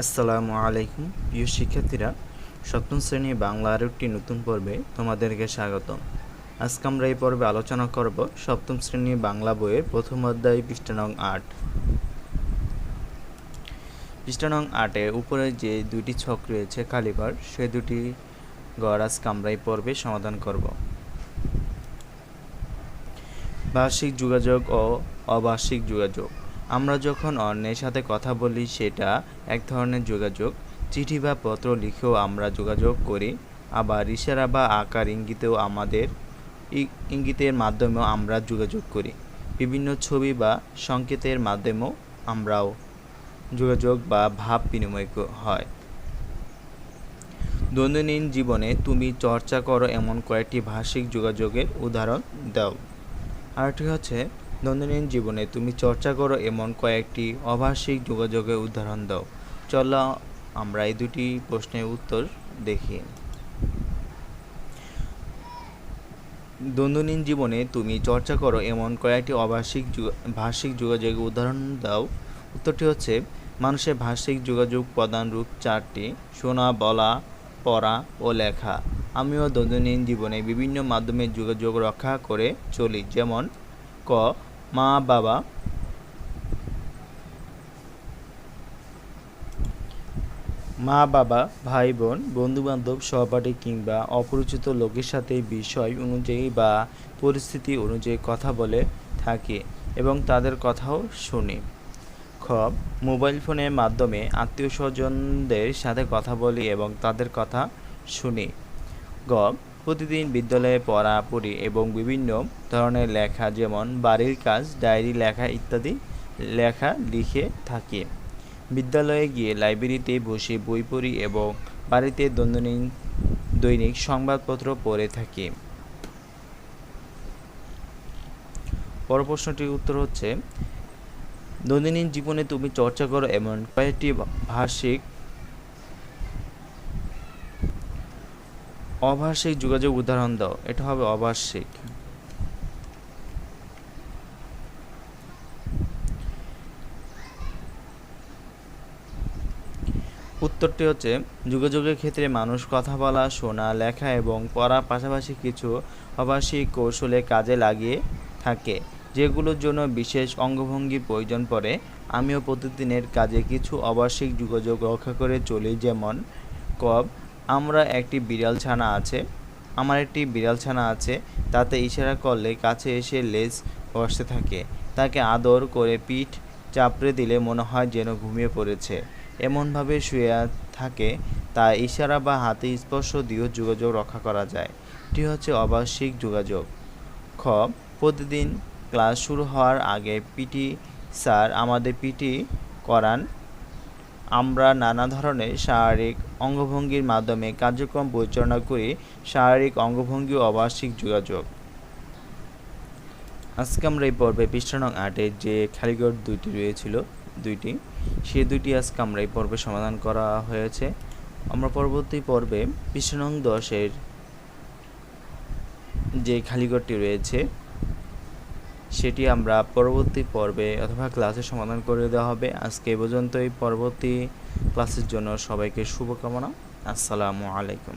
আসসালামু আলাইকুম। প্রিয় শিক্ষার্থীরা, সপ্তম শ্রেণি বাংলা আরও একটি নতুন পর্বে তোমাদেরকে স্বাগতম। আজকে আমরা এই পর্বে আলোচনা করব সপ্তম শ্রেণি বাংলা বইয়ের প্রথম অধ্যায়, পৃষ্ঠা নং আট। পৃষ্ঠা নং আটে উপরে যে দুটি ছক রয়েছে কালিঘর সে দুটি গড় আজকে আমরা এই পর্বে সমাধান করব। ভাষিক যোগাযোগ ও অভাষিক যোগাযোগ। আমরা যখন অন্যের সাথে কথা বলি, সেটা এক ধরনের যোগাযোগ। চিঠি বা পত্র লিখেও আমরা যোগাযোগ করি। আবার ইশারা বা আকার ইঙ্গিতেও আমাদের ইঙ্গিতের মাধ্যমেও আমরা যোগাযোগ করি। বিভিন্ন ছবি বা সংকেতের মাধ্যমেও আমরাও যোগাযোগ বা ভাব বিনিময় হয়। দৈনন্দিন জীবনে তুমি চর্চা করো এমন কয়েকটি ভাষিক যোগাযোগের উদাহরণ দাও। আরেকটি হচ্ছে দৈনন্দিন জীবনে তুমি চর্চা করো এমন কয়েকটি অভাষিক যোগাযোগের উদাহরণ দাও। চলো আমরা এই দুটি প্রশ্নের উত্তর দেখি। দৈনন্দিন জীবনে তুমি চর্চা করো এমন কয়েকটি অভাষিক ভাষিক যোগাযোগের উদাহরণ দাও। উত্তরটি হচ্ছে, মানুষের ভাষিক যোগাযোগ প্রধান রূপ চারটি, শোনা, বলা, পড়া ও লেখা। আমিও দৈনন্দিন জীবনে বিভিন্ন মাধ্যমে যোগাযোগ রক্ষা করে চলি, যেমন ক মা, বাবা। মা, বাবা, ভাই, বোন, বন্ধুবান্ধব, সহপাঠী কিংবা অপরিচিত লোকের সাথে বিষয় অনুযায়ী বা পরিস্থিতি অনুযায়ী কথা বলে থাকি এবং তাদের কথাও শুনি। খ, মোবাইল ফোনের মাধ্যমে আত্মীয় স্বজনদের সাথে কথা বলি এবং তাদের কথা শুনি। গ প্রতিদিন বিদ্যালয়ে পড়া, পড়ি এবং বিভিন্ন ধরনের লেখা, যেমন বাড়ির কাজ, ডায়েরি লেখা ইত্যাদি লেখা লিখে থাকি। বিদ্যালয়ে গিয়ে লাইব্রেরিতে বসে বই পড়ি এবং বাড়িতে দৈনন্দিন, দৈনিক সংবাদপত্র পড়ে থাকি। পর প্রশ্নটির উত্তর হচ্ছে, দৈনন্দিন জীবনে তুমি চর্চা করো এমন কয়েকটি ভাষিক অভাষিক যোগাযোগ উদাহরণ দাও। এটা হবে অভাষিক। উত্তরটি হচ্ছে, যোগাযোগের ক্ষেত্রে মানুষ কথা বলা, শোনা, লেখা এবং পড়ার পাশাপাশি কিছু অভাষিক কৌশলে কাজে লাগিয়ে থাকে, যেগুলোর জন্য বিশেষ অঙ্গভঙ্গি প্রয়োজন পড়ে। আমিও প্রতিদিনের কাজে কিছু অবার্ষিক যোগাযোগ রক্ষা করে চলি, যেমন কব আমরা একটি বিড়াল ছানা আছে। আমার একটি বিড়াল ছানা আছে, তাতে ইশারা করলে কাছে এসে লেজ বসতে থাকে। তাকে আদর করে পিঠ চাপড়ে দিলে মনে হয় যেন ঘুমিয়ে পড়েছে। এমনভাবে শুয়ে থাকে, তা ইশারা বা হাতে স্পর্শ দিয়েও যোগাযোগ রক্ষা করা যায়। এটি হচ্ছে অবার্ষিক যোগাযোগ। খ, প্রতিদিন ক্লাস শুরু হওয়ার আগে পিটি স্যার আমাদের পিটি করান। আমরা নানা ধরনের শারীরিক অঙ্গভঙ্গির মাধ্যমে কার্যক্রম পরিচালনা করি, শারীরিক অঙ্গভঙ্গি ও অবার্ষিক যোগাযোগ। আজকে আমরা এই পর্বে পৃষ্ঠা নং আটের যে খালিগড় দুইটি রয়েছিল, দুইটি, সে দুইটি আজকে আমরা এই পর্বে সমাধান করা হয়েছে। আমরা পরবর্তী পর্বে পৃষ্ঠা নং দশের যে খালিগড়টি রয়েছে সেটি আমরা পরবর্তী পর্বে অথবা ক্লাসে সমাধান করে দেওয়া হবে। আজকে এ পর্যন্তই। পরবর্তী ক্লাসের জন্য সবাইকে শুভকামনা। আসসালামু আলাইকুম।